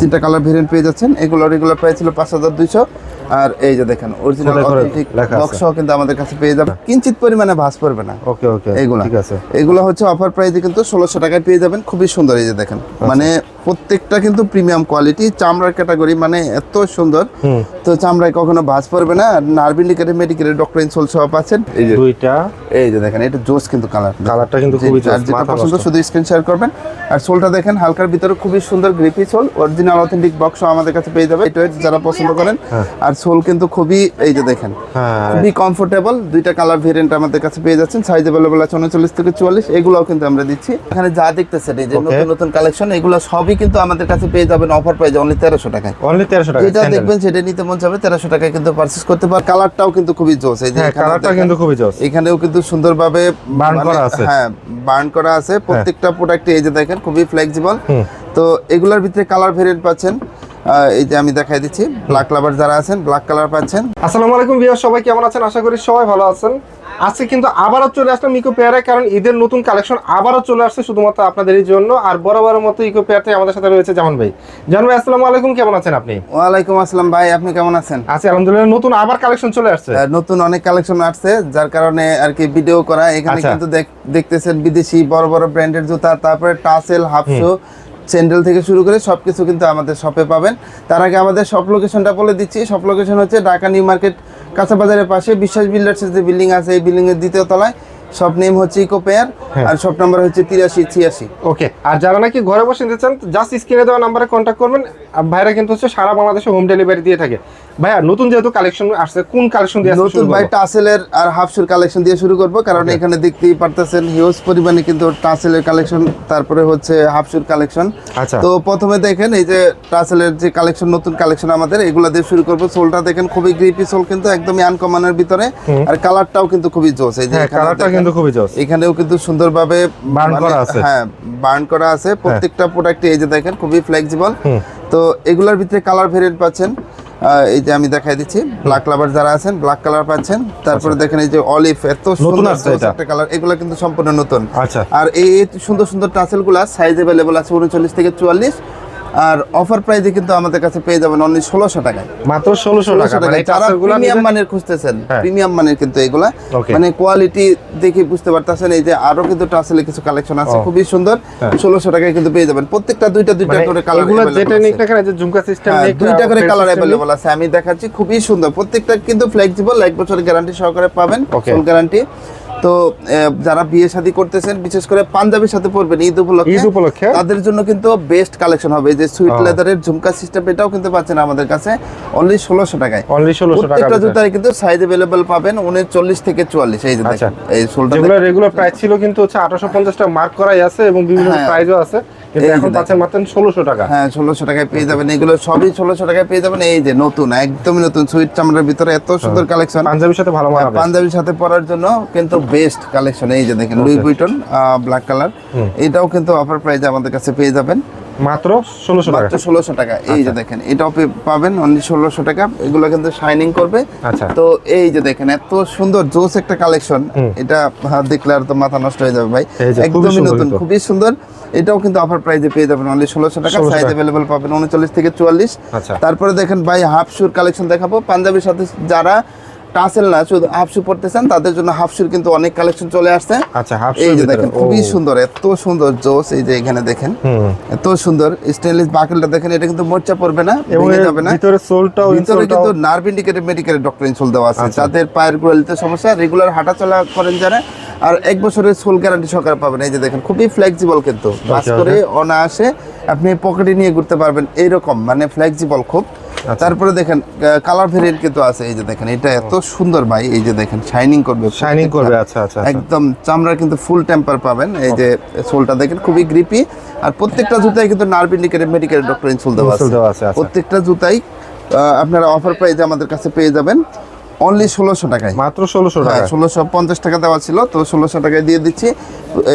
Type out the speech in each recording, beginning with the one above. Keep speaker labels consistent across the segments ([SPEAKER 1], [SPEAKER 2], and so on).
[SPEAKER 1] তিনটা colour variant পেয়ে যাচ্ছেন। এগুলো রেগুলার প্রাইস ছিল পাঁচ হাজার দুইশো। আর এই যে দেখেন অরিজিনাল অথেন্টিক
[SPEAKER 2] লেখা আছে।
[SPEAKER 1] বক্স কিন্তু আমাদের কাছে পেয়ে যাবেন। কিঞ্চিত পরিমাণে ভাস পড়বে না।
[SPEAKER 2] ওকে ওকে
[SPEAKER 1] এইগুলা।
[SPEAKER 2] ঠিক আছে।
[SPEAKER 1] এগুলো হচ্ছে অফার প্রাইসে কিন্তু ষোলোশো টাকায় পেয়ে যাবেন। খুবই সুন্দর এই যে দেখেন।
[SPEAKER 2] আচ্ছা।
[SPEAKER 1] মানে প্রত্যেকটা কিন্তু প্রিমিয়াম কোয়ালিটি চামড়ার ক্যাটাগরি মানে এত সুন্দর। তো চামড়ায় কখনো ভাঁজ পড়বে না। নার্ভ ইন্ডিকেটের মেডিকেলের ডক্টর ইনসোল সহ পাচ্ছেন। এই যে
[SPEAKER 2] দুইটা।
[SPEAKER 1] এই যে দেখেন এটা জোস কিন্তু কালার
[SPEAKER 2] কালারটা কিন্তু খুবই
[SPEAKER 1] আর যেটা পছন্দ শুধু স্ক্রিন শেয়ার করবেন। আর সোলটা দেখেন হালকার ভিতরে খুবই সুন্দর grippy sole original authentic box আমাদের কাছে পেয়ে যাবে এটা যারা পছন্দ করেন। আর সোল কিন্তু খুবই এই যে দেখেন
[SPEAKER 2] হ্যাঁ।
[SPEAKER 1] খুবই কমফোর্টেবল দুইটা কালার ভেরিয়েন্ট আমাদের কাছে পেয়ে যাচ্ছেন। সাইজ অ্যাভেলেবল আছে উনচল্লিশ থেকে চুয়াল্লিশ। এগুলোও কিন্তু আমরা দিচ্ছি। এখানে যা দেখতেছেন এই যে নতুন নতুন কালেকশন এগুলো সবই কিন্তু আমাদের কাছে পেয়ে যাবেন অফার প্রাইজে অনলি তেরোশো টাকায়।
[SPEAKER 2] অনলি তেরোশো টাকা
[SPEAKER 1] যেটা দেখবেন সেটা নিতে মন যাবে তেরোশো টাকায় কিন্তু পারচেস করতে পার কালারটাও কিন্তু খুবই জোস এই যে
[SPEAKER 2] হ্যাঁ কালারটা কিন্তু খুবই জোস।
[SPEAKER 1] এখানেও কিন্তু সুন্দরভাবে
[SPEAKER 2] Burn
[SPEAKER 1] মানে-
[SPEAKER 2] করা আছে।
[SPEAKER 1] হ্যাঁ বার্ন করা আছে। প্রত্যেকটা প্রোডাক্টে এই যে দেখেন খুবই ফ্লেক্সিবল তো এগুলোর ভিতরে কালার ভেরিয়েন্ট পাচ্ছেন। এই যে আমি দেখাই দিচ্ছি। ব্ল্যাক লাভার যারা আছেন ব্ল্যাক কালার পাচ্ছেন।
[SPEAKER 2] আসসালামু আলাইকুম সবাই কেমন আছেন? আশা করি সবাই ভালো আছেন। আজকে কিন্তু আবারও চলে আসলাম ইকো পেয়ারে কারণ ঈদের নতুন কালেকশন আবারও চলে আসছে শুধুমাত্র আপনাদেরই জন্য। আর বরাবরের মতো ইকো পেয়ারতে আমাদের সাথে রয়েছে জামান ভাই। জামান ভাই আসসালামু আলাইকুম কেমন আছেন আপনি?
[SPEAKER 1] ওয়ালাইকুম আসসালাম ভাই আপনি কেমন আছেন?
[SPEAKER 2] আছি আলহামদুলিল্লাহ নতুন আবার কালেকশন চলে আসছে।
[SPEAKER 1] নতুন অনেক কালেকশন আসছে যার কারণে আর কি ভিডিও করা এখানে
[SPEAKER 2] আচ্ছা।
[SPEAKER 1] কিন্তু দেখতেছেন বিদেশি বড় বড় ব্র্যান্ডের জুতা তারপরে টাসেল হাফশো স্যান্ডেল থেকে শুরু করে সব কিছু কিন্তু আমাদের শপে পাবেন। তার আগে আমাদের সব লোকেশনটা বলে দিচ্ছি। সব লোকেশন হচ্ছে ঢাকা নিউ মার্কেট কাঁচা বাজারের পাশে বিশ্বাস বিল্ডার্সের যে বিল্ডিং আছে এই বিল্ডিং এর দ্বিতীয় তলায়। সব নেম হচ্ছে ইকো পেয়ার
[SPEAKER 2] হ্যাঁ।
[SPEAKER 1] আর সব নাম্বার হচ্ছে তিরাশি ছিয়াশি।
[SPEAKER 2] ওকে আর যারা নাকি ঘরে বসে নিতে চান জাস্ট স্ক্রিনে দেওয়া নাম্বারে কন্ট্যাক্ট করবেন। আর ভাইরা কিন্তু হচ্ছে সারা বাংলাদেশে হোম ডেলিভারি দিয়ে থাকে। ভাইয়া নতুন যেহেতু কালেকশন আসছে কোন কালেকশন দিয়ে
[SPEAKER 1] নতুন ভাই? টাসেলের আর হাফশুর কালেকশন দিয়ে শুরু করব কারণ এখানে দেখতেই পারতেছেন হিউজ পরিমাণে কিন্তু টাসেলের কালেকশন তারপরে হচ্ছে হাফশুর কালেকশন
[SPEAKER 2] আচ্ছা।
[SPEAKER 1] তো প্রথমে দেখেন এই যে টাসেলের যে কালেকশন নতুন কালেকশন আমাদের এগুলা দিয়ে শুরু করব। সোলটা দেখেন খুবই গ্রিপি সোল কিন্তু একদমই আনকমনের ভিতরে আর কালারটাও কিন্তু খুবই জোস এই যে
[SPEAKER 2] হ্যাঁ কালারটা কিন্তু খুবই জোস।
[SPEAKER 1] এখানেও কিন্তু সুন্দরভাবে
[SPEAKER 2] Burn
[SPEAKER 1] মানে-
[SPEAKER 2] করা আছে।
[SPEAKER 1] হ্যাঁ বার্ন করা আছে। প্রত্যেকটা প্রোডাক্টে এই যে দেখেন খুবই ফ্লেক্সিবল তো এগুলার ভিতরে কালার ভেরিয়েন্ট পাচ্ছেন। এই যে আমি দেখাই দিচ্ছি। ব্ল্যাক লাভার যারা আছেন ব্ল্যাক কালার পাচ্ছেন। তারপরে দেখেন এই যে অলিভ এত সুন্দর একটা কালার এগুলো কিন্তু সম্পূর্ণ নতুন।
[SPEAKER 2] আচ্ছা।
[SPEAKER 1] আর এই সুন্দর সুন্দর টাসেলগুলা সাইজ অ্যাভেলেবল আছে উনচল্লিশ থেকে চুয়াল্লিশ। আর অফার প্রাইসে কিন্তু আমাদের কাছে পেয়ে যাবেন অনলি ষোলোশো টাকায়।
[SPEAKER 2] মাত্র ষোলোশো টাকা মানে
[SPEAKER 1] টাকায়। যারা প্রিমিয়াম মানের খুঁজতেছেন। প্রিমিয়াম মানের কিন্তু এগুলা। মানে কোয়ালিটি দেখে বুঝতে পারতেছেন এই যে আরও কিন্তু টাসেলে কিছু কালেকশন আছে খুবই সুন্দর।
[SPEAKER 2] হ্যাঁ।
[SPEAKER 1] ষোলোশো টাকায় কিন্তু পেয়ে যাবেন। প্রত্যেকটা দুইটা দুইটা
[SPEAKER 2] মানে
[SPEAKER 1] করে কালার
[SPEAKER 2] যেটা নিক না যে ঝুমকা সিস্টেম
[SPEAKER 1] হ্যাঁ, দুইটা করে কালার অ্যাভেলেবল আছে আমি দেখাচ্ছি খুবই সুন্দর। প্রত্যেকটা কিন্তু ফ্লেক্সিবল এক বছরের গ্যারান্টি সহকারে পাবেন ফুল গ্যারান্টি তো যারা বিয়ে শাদী করতেছেন বিশেষ করে পাঞ্জাবির সাথে পরবেন ঈদ উপলক্ষে
[SPEAKER 2] ঈদ উপলক্ষে।
[SPEAKER 1] তাদের জন্য কিন্তু বেস্ট কালেকশন হবে। যে সুইট লেদারের ঝুমকা সিস্টেম এটাও কিন্তু পাচ্ছেন আমাদের কাছে। অনলি ষোলোশো টাকায়।
[SPEAKER 2] অনলি ষোলোশো টাকা
[SPEAKER 1] প্রত্যেকটা জুতায় কিন্তু সাইজ अवेलेबल পাবেন উনচল্লিশ থেকে চুয়াল্লিশ। এই যে
[SPEAKER 2] আচ্ছা।
[SPEAKER 1] এই সোলটা
[SPEAKER 2] যেগুলো রেগুলার প্রাইস ছিল কিন্তু হচ্ছে আঠারোশো পঞ্চাশ টাকা মার্ক করাই আছে এবং বিভিন্ন
[SPEAKER 1] হ্যাঁ।
[SPEAKER 2] প্রাইসও আছে। কিন্তু এখন পাচ্ছেন মাত্র ষোলোশো টাকা।
[SPEAKER 1] হ্যাঁ ষোলোশো টাকায় পেয়ে যাবেন। এগুলো সবই ষোলোশো টাকায় পেয়ে যাবেন। এই যে নতুন একদমই নতুন সুইট চামড়ার ভিতরে এত সুন্দর কালেকশন।
[SPEAKER 2] পাঞ্জাবির সাথে ভালো মানাবে
[SPEAKER 1] পাঞ্জাবির সাথে পরার জন্য কিন্তু বেস্ট কালেকশন। এই যে দেখেন লুই বুইটন ব্ল্যাক কালার এটাও কিন্তু অফার প্রাইজে আমাদের কাছে পেয়ে যাবেন।
[SPEAKER 2] মাত্র ষোলোশো টাকা।
[SPEAKER 1] ষোলোশো টাকা। এই
[SPEAKER 2] আচ্ছা।
[SPEAKER 1] যে দেখেন এটাও পাবেন অনলি ষোলোশো টাকা। এগুলো কিন্তু শাইনিং করবে।
[SPEAKER 2] আচ্ছা।
[SPEAKER 1] তো এই যে দেখেন এত সুন্দর জোস একটা কালেকশন। এটা হ্যাঁ, দেখলে আর তো মাথা নষ্ট হয়ে যাবে ভাই। একদমই নতুন খুবই সুন্দর। এটাও কিন্তু অফার প্রাইজে পেয়ে যাবেন অনলি ষোলোশো টাকা।
[SPEAKER 2] 1600
[SPEAKER 1] সাইজ। অ্যাভেলেবল পাবেন উনচল্লিশ থেকে চুয়াল্লিশ।
[SPEAKER 2] আচ্ছা।
[SPEAKER 1] তারপরে দেখেন ভাই হাফ শুর কালেকশন দেখাবো। পাঞ্জাবির সাথে যারা টাসেল না শুধু হাফ শু পড়তেছেন তাদের জন্য হাফ শুর কিন্তু অনেক কালেকশন চলে আসছে।
[SPEAKER 2] আচ্ছা হাফ
[SPEAKER 1] এই যে দেখেন খুবই সুন্দর এত সুন্দর জোস এই যে এখানে দেখেন।
[SPEAKER 2] হুম।
[SPEAKER 1] এত সুন্দর স্টেনলেস বাকেলটা দেখেন এটা কিন্তু মোর্চা পড়বে না ভেঙে যাবে না।
[SPEAKER 2] ভিতরে সোলটাও
[SPEAKER 1] ভিতরে কিন্তু নার্ভ ইন্ডিকেটেড মেডিকেলের ডক্টর ইনসোল দেওয়া আছে।
[SPEAKER 2] আচ্ছা।
[SPEAKER 1] যাদের পায়ের গোড়ালিতে সমস্যা রেগুলার হাঁটাচলা করেন যারা আর এক বছরের সোল গ্যারান্টি সরকার পাবেন। এই যে দেখেন খুবই ফ্লেক্সিবল কিন্তু। বাস করে অনায়াসে আপনি পকেটে নিয়ে ঘুরতে পারবেন এইরকম মানে ফ্লেক্সিবল খুব। তারপরে দেখেন কালার ভেরিয়েন্ট কিন্তু আছে এই যে দেখেন এটা এত সুন্দর ভাই এই যে দেখেন শাইনিং করবে।
[SPEAKER 2] শাইনিং করবে আচ্ছা আচ্ছা আচ্ছা।
[SPEAKER 1] একদম চামড়া কিন্তু ফুল টেম্পার পাবেন এই যে সোলটা দেখেন খুবই গ্রিপি আর প্রত্যেকটা জুতাই কিন্তু nerve indicator medical doctor insole দেওয়া আছে।
[SPEAKER 2] আচ্ছা।
[SPEAKER 1] প্রত্যেকটা জুতাই আপনারা অফার প্রাইজে আমাদের কাছে পেয়ে যাবেন। অনলি ষোলোশো টাকায়।
[SPEAKER 2] মাত্র ষোলোশো
[SPEAKER 1] হ্যাঁ
[SPEAKER 2] টাকা
[SPEAKER 1] ষোলোশো পঞ্চাশ টাকা দেওয়া ছিল তো ষোলোশো টাকায় দিয়ে দিচ্ছি।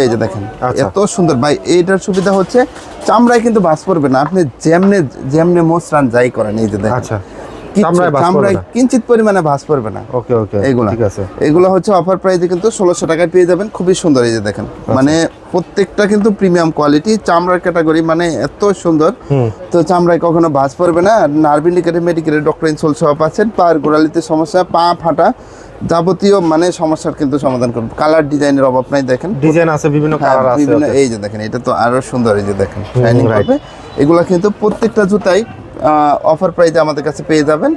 [SPEAKER 1] এই যে দেখেন
[SPEAKER 2] আচ্ছা।
[SPEAKER 1] এত সুন্দর। ভাই এইটার সুবিধা হচ্ছে চামড়ায় কিন্তু বাস পড়বে না। আপনি যেমনে যেমনে মোসরান যাই করেন এই যে দেখেন।
[SPEAKER 2] আচ্ছা। চামড়ায় ভাঁজ
[SPEAKER 1] চামড়ায়
[SPEAKER 2] পড়বে না।
[SPEAKER 1] কিঞ্চিত পরিমাণে ভাঁজ পড়বে না।
[SPEAKER 2] ওকে ওকে
[SPEAKER 1] এইগুলা
[SPEAKER 2] ঠিক আছে।
[SPEAKER 1] এগুলো হচ্ছে অফার প্রাইসে কিন্তু ষোলোশো টাকায় পেয়ে যাবেন। খুবই সুন্দর এই যে দেখেন।
[SPEAKER 2] আচ্ছা।
[SPEAKER 1] মানে প্রত্যেকটা কিন্তু প্রিমিয়াম কোয়ালিটি চামড়ার ক্যাটাগরি মানে এত সুন্দর। তো চামড়ায় কখনো পড়বে না। ডক্টর ইনসোল সহ পাচ্ছেন। পায়ের গোড়ালিতে সমস্যা পা ফাটা যাবতীয় মানে সমস্যার কিন্তু সমাধান করবে। কালার ডিজাইনের অভাব নাই দেখেন।
[SPEAKER 2] ডিজাইন আছে বিভিন্ন
[SPEAKER 1] হ্যাঁ,
[SPEAKER 2] কালার আছে
[SPEAKER 1] বিভিন্ন এই যে দেখেন এটা তো আরও সুন্দর এই যে দেখেন শাইনিং হবে এগুলা কিন্তু প্রত্যেকটা জুতাই অফার প্রাইসে আমাদের কাছে পেয়ে যাবেন।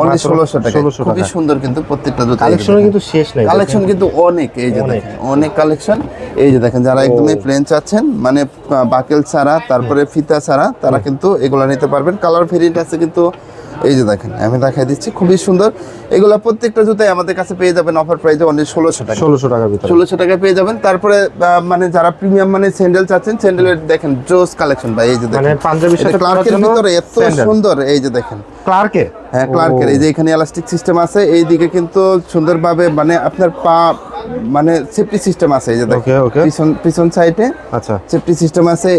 [SPEAKER 1] অনলি ষোলোশো টাকা।
[SPEAKER 2] 1600
[SPEAKER 1] খুবই সুন্দর কিন্তু প্রত্যেকটা জুতা
[SPEAKER 2] কালেকশনে। কিন্তু শেষ নাই
[SPEAKER 1] কালেকশন কিন্তু অনেক এই যে দেখেন অনেক কালেকশন এই যে দেখেন যারা একদমই প্লেন চাচ্ছেন মানে বাকেল ছাড়া তারপরে ফিতা ছাড়া তারা কিন্তু এগুলা নিতে পারবেন। কালার ভেরিয়েন্ট আছে কিন্তু এই যে দেখেন আমি দেখাই দিচ্ছি খুবই সুন্দর। এগুলো প্রত্যেকটা জুতাই আমাদের কাছে পেয়ে যাবেন অফার প্রাইসে অনলি ষোলোশো টাকা।
[SPEAKER 2] ষোলোশো টাকার ভিতরে।
[SPEAKER 1] ষোলোশো টাকা পেয়ে যাবেন। তারপরে আহ, মানে যারা প্রিমিয়াম মানে স্যান্ডেল চাচ্ছেন স্যান্ডেলের দেখেন জোস কালেকশন ভাই এই যে
[SPEAKER 2] মানে
[SPEAKER 1] দেখেন।
[SPEAKER 2] পাঞ্জাবির সাথে
[SPEAKER 1] ক্লার্কের ভিতরে এত সুন্দর এই যে দেখেন।
[SPEAKER 2] ক্লার্কে
[SPEAKER 1] হ্যাঁ ক্লার্কের। এই যে এখানে এলাস্টিক সিস্টেম আছে কিন্তু সুন্দরভাবে মানে আপনার পা মানে সেফটি সিস্টেম আছে এই যে দেখেন. পিছন পিছন সাইডে
[SPEAKER 2] আচ্ছা।
[SPEAKER 1] সেফটি সিস্টেম আছে।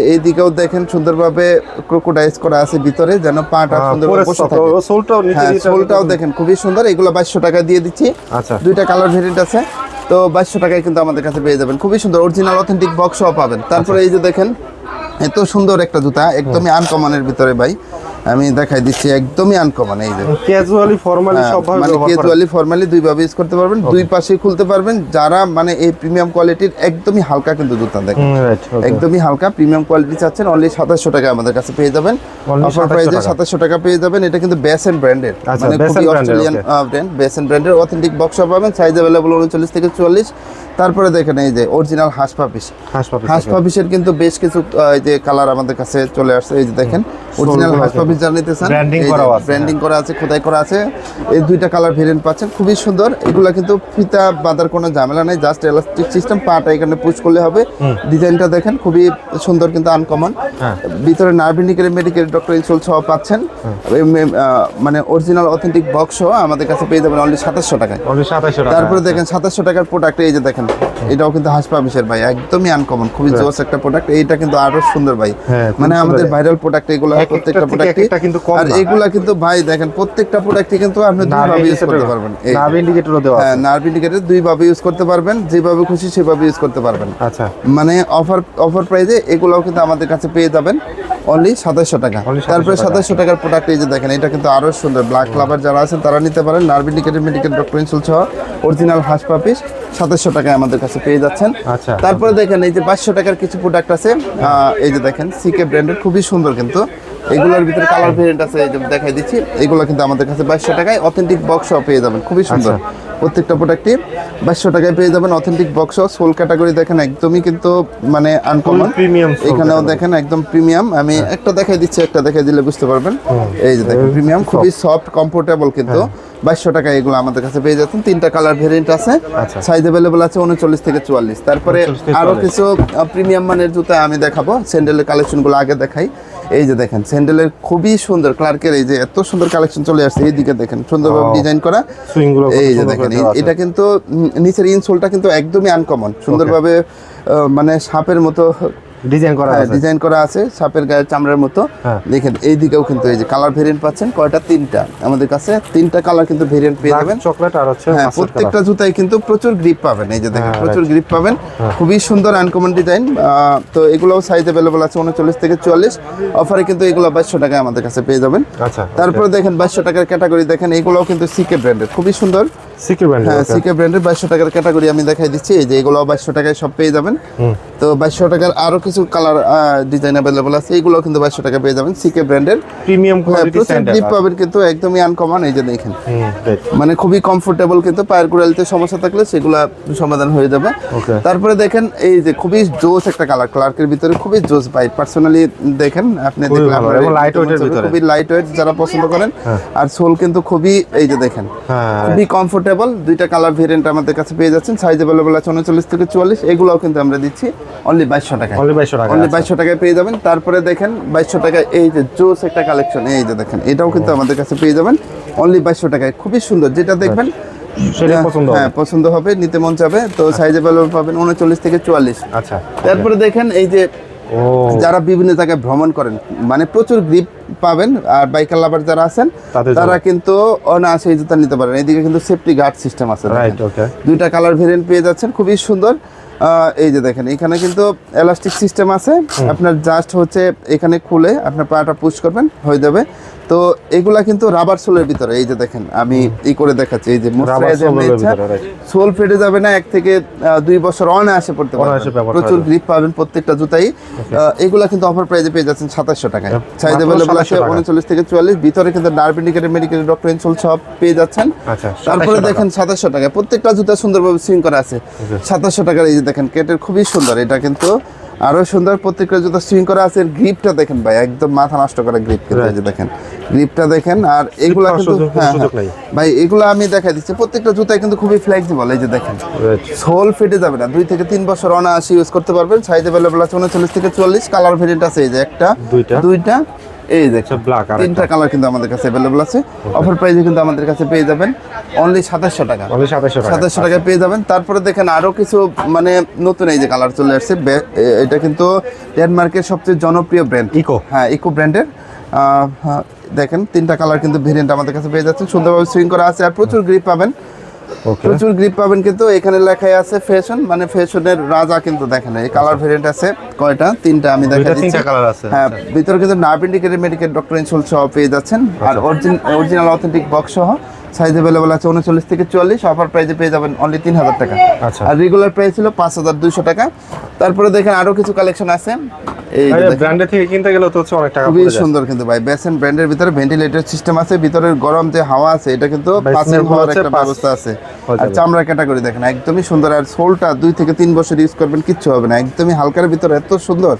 [SPEAKER 1] দেখেন সুন্দরভাবে ক্রোকোডাইজ করা আছে ভিতরে যেন পাটা সুন্দরভাবে বসে থাকে।
[SPEAKER 2] সোলটাও নিচে
[SPEAKER 1] হ্যাঁ সোলটাও দেখেন খুবই সুন্দর। এগুলো বাইশশো টাকা দিয়ে দিচ্ছি।
[SPEAKER 2] আচ্ছা।
[SPEAKER 1] দুইটা কালার ভেরিয়েন্ট আছে। তো বাইশশো টাকায় কিন্তু আমাদের কাছে পেয়ে যাবেন। খুবই সুন্দর অরিজিনাল অথেন্টিক বক্সও পাবেন। তারপরে এই যে দেখেন এত সুন্দর একটা জুতা একদমই আনকমনের ভিতরে ভাই। আমি দেখাই দিচ্ছি একদমই আনকমন এই যে।
[SPEAKER 2] ক্যাজুয়ালি ফর্মালি
[SPEAKER 1] হ্যাঁ,
[SPEAKER 2] সব ভাবে
[SPEAKER 1] মানে ক্যাজুয়ালি ফর্মালি দুই ভাবে ইউজ করতে পারবেন দুই পাশেই খুলতে পারবেন। যারা মানে এই প্রিমিয়াম কোয়ালিটির একদমই হালকা কিন্তু জুতা দেখেন। একদমই হালকা প্রিমিয়াম কোয়ালিটি চাচ্ছেন অনলি সাতাশশো টাকা আমাদের কাছে পেয়ে যাবেন। অফার
[SPEAKER 2] 2700
[SPEAKER 1] প্রাইসে
[SPEAKER 2] টাকা।
[SPEAKER 1] সাতাশশো টাকা পেয়ে যাবেন। এটা কিন্তু বেসেন ব্র্যান্ডের
[SPEAKER 2] আচ্ছা,
[SPEAKER 1] মানে খুবই অস্ট্রেলিয়ান. ব্র্যান্ড বেসেন ব্র্যান্ডের অথেন্টিক বক্স পাবেন সাইজ অ্যাভেলেবল উনচল্লিশ থেকে চুয়াল্লিশ। তারপরে দেখেন এই যে অরিজিনাল হাঁস পাপিস হাঁস পাপিসের কিন্তু বেশ কিছু এই যে কালার আমাদের কাছে চলে আসছে। এই যে দেখেন অরিজিনাল হাঁস পাপিস নিতে চান ব্র্যান্ডিং করা আছে খোদাই করা আছে। এই দুইটা কালার ভেরিয়েন্ট পাচ্ছেন খুবই সুন্দর। এগুলা কিন্তু ফিতা বাঁধার কোনো ঝামেলা নেই জাস্ট এলাস্টিক সিস্টেম পাটা এখানে পুশ করলে হবে। ডিজাইনটা দেখেন খুবই সুন্দর কিন্তু আনকমন
[SPEAKER 2] হ্যাঁ।
[SPEAKER 1] ভিতরে নার্ভিনিকের মেডিকেল ডক্টর ইনসোল সহ পাচ্ছেন। মানে অরিজিনাল অথেন্টিক বক্স আমাদের কাছে পেয়ে যাবেন অনলি সাতাশশো টাকায়।
[SPEAKER 2] অনলি 2700 টাকা
[SPEAKER 1] তারপরে দেখেন সাতাশশো টাকার প্রোডাক্ট এই যে দেখেন এটাও কিন্তু হাঁস পাবিসের ভাই একদমই আনকমন খুবই জোস একটা প্রোডাক্ট এইটা কিন্তু আরও সুন্দর ভাই।
[SPEAKER 2] হ্যাঁ,
[SPEAKER 1] মানে আমাদের ভাইরাল প্রোডাক্ট এগুলো প্রত্যেকটা
[SPEAKER 2] কিন্তু
[SPEAKER 1] আর এগুলা কিন্তু ভাই দেখেন প্রত্যেকটা প্রোডাক্টই কিন্তু আপনি দুইভাবে ইউজ করতে পারবেন।
[SPEAKER 2] নাভ ইন্ডিকেটরও দেওয়া
[SPEAKER 1] হ্যাঁ নার্ভ ইন্ডিকেটর দুইভাবে ইউজ করতে পারবেন যেভাবে খুশি সেভাবে ইউজ করতে পারবেন।
[SPEAKER 2] আচ্ছা।
[SPEAKER 1] মানে অফার অফার প্রাইজে এগুলোও কিন্তু আমাদের কাছে পেয়ে যাবেন অনলি সাতাশশো টাকা। তারপরে
[SPEAKER 2] টাকা।
[SPEAKER 1] সাতাশশো টাকার প্রোডাক্ট এই যে দেখেন এটা কিন্তু আরও সুন্দর ব্ল্যাক লাভার যারা আছেন তারা নিতে পারেন nerve indicated medical doctor insole সহ অরিজিনাল হাঁস পাপিস সাতাশশো টাকায় আমাদের কাছে পেয়ে যাচ্ছেন।
[SPEAKER 2] আচ্ছা।
[SPEAKER 1] তারপরে দেখেন এই যে পাঁচশো টাকার কিছু প্রোডাক্ট আছে এই যে দেখেন সিকে ব্র্যান্ডের খুবই সুন্দর কিন্তু। এগুলোর ভিতরে কালার ভেরিয়েন্ট আছে এই যে দেখাই দিচ্ছি এগুলো কিন্তু আমাদের কাছে বাইশশো টাকায় অথেন্টিক বক্স পেয়ে যাবেন খুবই সুন্দর। প্রত্যেকটা প্রোডাক্টই বাইশশো টাকায় পেয়ে যাবেন অথেন্টিক বক্স সোল ক্যাটাগরি দেখেন একদমই কিন্তু মানে আনকমন
[SPEAKER 2] soul
[SPEAKER 1] এখানেও দেখেন একদম প্রিমিয়াম আমি একটা দেখাই দিচ্ছি একটা দেখাই দিলে বুঝতে পারবেন। এই যে দেখেন প্রিমিয়াম খুবই সফট কমফোর্টেবল কিন্তু। বাইশশো টাকা এগুলো আমাদের কাছে পেয়ে যাচ্ছেন। তিনটা কালার ভেরিয়েন্ট আছে।
[SPEAKER 2] আচ্ছা।
[SPEAKER 1] সাইজ অ্যাভেলেবল আছে উনচল্লিশ থেকে চুয়াল্লিশ। তারপরে
[SPEAKER 2] 39 থেকে আরও
[SPEAKER 1] কিছু প্রিমিয়াম মানের জুতা আমি দেখাবো। স্যান্ডেলের কালেকশনগুলো আগে দেখাই। এই যে দেখেন স্যান্ডেলের খুবই সুন্দর ক্লার্কের এই যে এত সুন্দর কালেকশন চলে আসছে এই দিকে দেখেন সুন্দরভাবে ডিজাইন করা। এই যে দেখেন এটা কিন্তু নিচের ইনসোলটা কিন্তু একদমই আনকমন সুন্দরভাবে মানে সাপের মতো
[SPEAKER 2] ডিজাইন করা আছে।
[SPEAKER 1] ডিজাইন করা আছে সাপের গায়ের চামড়ার মতো।
[SPEAKER 2] হ্যাঁ।
[SPEAKER 1] দেখেন এই দিকেও কিন্তু এই যে কালার ভেরিয়েন্ট পাচ্ছেন কয়টা? তিনটা। আমাদের কাছে তিনটা কালার কিন্তু ভেরিয়েন্ট পেয়ে যাবেন।
[SPEAKER 2] চকলেট আর হচ্ছে
[SPEAKER 1] হ্যাঁ প্রত্যেকটা জুতাই কিন্তু প্রচুর গ্রিপ পাবেন। এই যে দেখেন
[SPEAKER 2] হ্যাঁ,
[SPEAKER 1] প্রচুর গ্রিপ পাবেন। খুবই সুন্দর আনকমন ডিজাইন তো এগুলোও সাইজ অ্যাভেলেবল আছে উনচল্লিশ থেকে চুয়াল্লিশ। অফারে কিন্তু এগুলো বাইশশো টাকায় আমাদের কাছে পেয়ে যাবেন।
[SPEAKER 2] আচ্ছা
[SPEAKER 1] তারপরে দেখেন বাইশশো টাকার ক্যাটাগরি দেখেন এগুলোও কিন্তু সিকে ব্র্যান্ডের খুবই সুন্দর। হ্যাঁ সিকে ব্র্যান্ডের বাইশশো টাকার ক্যাটাগরি আমি দেখাই দিচ্ছি। এই যে এগুলো বাইশশো টাকায় সব পেয়ে যাবেন। তো টাকার আরও কিছু কালার ডিজাইন আছে। এগুলো কিন্তু বাইশশো টাকা পেয়ে যাবেন সিকে ব্র্যান্ডের
[SPEAKER 2] প্রিমিয়াম
[SPEAKER 1] হ্যাঁ
[SPEAKER 2] কোয়ালিটি
[SPEAKER 1] প্রচুর ডিপ পাবেন কিন্তু একদমই আনকমন এই যে দেখেন। মানে খুবই কমফোর্টেবল কিন্তু পায়ের গোড়ালিতে সমস্যা থাকলে সেগুলো সমাধান হয়ে যাবে। তারপরে দেখেন এই যে খুবই জোস একটা কালার ক্লার্কের ভিতরে খুবই জোস ভাই। পার্সোনালি দেখেন আপনি ছবি
[SPEAKER 2] ভিতরে।
[SPEAKER 1] খুবই লাইট ওয়েট যারা পছন্দ করেন। আর সোল কিন্তু খুবই এই যে দেখেন
[SPEAKER 2] হ্যাঁ।
[SPEAKER 1] খুবই কমফোর্টেবল দুইটা কালার ভেরিয়েন্ট আমাদের কাছে পেয়ে যাচ্ছেন। সাইজ অ্যাভেলেবল আছে উনচল্লিশ থেকে চুয়াল্লিশ এগুলোও কিন্তু আমরা দিচ্ছি অনলি বাইশশো টাকা
[SPEAKER 2] অনলি 2200 টাকা
[SPEAKER 1] অনলি বাইশশো টাকায় পেয়ে যাবেন। তারপরে দেখেন বাইশশো টাকায় এই যে জোস একটা কালেকশন এই যে দেখেন এটাও কিন্তু আমাদের কাছে পেয়ে যাবেন। অনলি বাইশশো টাকায় খুবই সুন্দর। যেটা দেখবেন
[SPEAKER 2] হবে।
[SPEAKER 1] হ্যাঁ পছন্দ হবে নিতে মন চাবে। তো সাইজ অ্যাভেলেবল পাবেন উনচল্লিশ থেকে চুয়াল্লিশ।
[SPEAKER 2] আচ্ছা।
[SPEAKER 1] তারপরে দেখেন এই যে যারা বিভিন্ন জায়গায় ভ্রমণ করেন মানে প্রচুর গ্রিপ পাবেন আর বাইকার লাভার যারা আছেন তারা কিন্তু অনায়াসে এই জুতা নিতে পারেন। এদিকে কিন্তু সেফটি গার্ড সিস্টেম আছে
[SPEAKER 2] রাইট
[SPEAKER 1] দুইটা কালার ভেরিয়েন্ট পেয়ে যাচ্ছেন খুবই সুন্দর। এই যে দেখেন এখানে কিন্তু এলাস্টিক সিস্টেম আছে। আপনার জাস্ট হচ্ছে এখানে খুলে আপনার পাটা পুশ করবেন হয়ে যাবে। তো এগুলা কিন্তু রাবার সোলের ভিতরে এই যে দেখেন আমি ই করে দেখাচ্ছি এই যে. সোল ফেটে যাবে না এক থেকে দুই বছর অনায়াসে পড়তে পারবেন। প্রচুর গ্রিপ পাবেন প্রত্যেকটা জুতাই। এগুলা কিন্তু অফার প্রাইজে পেয়ে যাচ্ছেন সাতাশশো টাকায়। সাইজ অ্যাভেলেবল আছে
[SPEAKER 2] 2700
[SPEAKER 1] উনচল্লিশ থেকে চুয়াল্লিশ। ভিতরে কিন্তু ডার্ব ইন্ডিকেটের মেডিকেল ডক্টর ইনসোল সব পেয়ে যাচ্ছেন।
[SPEAKER 2] আচ্ছা
[SPEAKER 1] তারপরে দেখেন সাতাশশো টাকায়। প্রত্যেকটা জুতা সুন্দরভাবে সুইং করা আছে। সাতাশশো টাকার এই যে দেখেন কেটের খুবই সুন্দর। এটা কিন্তু আরও সুন্দর প্রত্যেকটা জুতা সুইং করা আছে। গ্রিপটা দেখেন ভাই একদম মাথা নষ্ট করে গ্রিপ কিন্তু দেখেন। গ্রিপটা দেখেন আর এগুলা কিন্তু হ্যাঁ হ্যাঁ। ভাই এগুলা আমি দেখাই দিচ্ছি। প্রত্যেকটা জুতাই কিন্তু খুবই ফ্লেক্সিবল এই যে দেখেন। সোল ফিটে যাবে না। দুই থেকে তিন বছর অনায়াসে ইউজ করতে পারবেন। সাইজ অ্যাভেলেবল আছে উনচল্লিশ থেকে চল্লিশ কালার ভেরিয়েন্ট আছে এই যে একটা
[SPEAKER 2] দুইটা।
[SPEAKER 1] দুইটা। এই যে
[SPEAKER 2] আচ্ছা, black আর
[SPEAKER 1] তিনটা কালার কিন্তু আমাদের কাছে অ্যাভেলেবল আছে। অফার প্রাইসে কিন্তু আমাদের কাছে পেয়ে যাবেন অনলি সাতাশশো টাকা।
[SPEAKER 2] Only 2700 টাকা।
[SPEAKER 1] সাতাশশো টাকায় পেয়ে যাবেন। তারপরে দেখেন আরও কিছু মানে নতুন এই যে কালার চলে আসছে এটা কিন্তু ডেনমার্কের সবচেয়ে জনপ্রিয় ব্র্যান্ড
[SPEAKER 2] ইকো
[SPEAKER 1] হ্যাঁ ইকো ব্র্যান্ডের দেখেন তিনটা কালার কিন্তু ভেরিয়েন্ট আমাদের কাছে পেয়ে যাচ্ছেন সুন্দরভাবে সুইং করা আছে আর প্রচুর গ্রিপ পাবেন। প্রচুর গ্রিপ পাবেন কিন্তু এখানে লেখাই আছে ফ্যাশন মানে ফ্যাশনের রাজা কিন্তু দেখেন এই কালার ভেরিয়েন্ট আছে কয়টা? তিনটা আমি দেখা দিচ্ছি
[SPEAKER 2] তিনটা কালার আছে,
[SPEAKER 1] হ্যাঁ ভিতরে কিন্তু nerve indicated medical doctor insole সহ পেয়ে যাচ্ছেন। আর অরিজিনাল অথেন্টিক বক্স সহ। সাইজ অ্যাভেলেবল আছে উনচল্লিশ থেকে চুয়াল্লিশ অফার প্রাইসে পেয়ে যাবেন অনলি তিন হাজার টাকা।
[SPEAKER 2] আচ্ছা।
[SPEAKER 1] আর রেগুলার প্রাইস ছিল পাঁচ হাজার দুইশো টাকা। তারপরে দেখেন আরও কিছু কালেকশন আছে। এই
[SPEAKER 2] ব্র্যান্ডের থেকে কিনতে গেলে তো হচ্ছে অনেক টাকা
[SPEAKER 1] খুবই সুন্দর কিন্তু ভাই। বেসেন ব্র্যান্ডের ভিতরে ভেন্টিলেটর সিস্টেম আছে ভিতরের গরম যে হাওয়া আছে এটা কিন্তু পাসিং হওয়ার একটা ব্যবস্থা আছে। আর। চামড়া ক্যাটাগরি দেখেন একদমই সুন্দর। আর সোলটা দুই থেকে তিন বছর ইউজ করবেন কিচ্ছু হবে না। একদমই হালকার ভিতরে এত সুন্দর।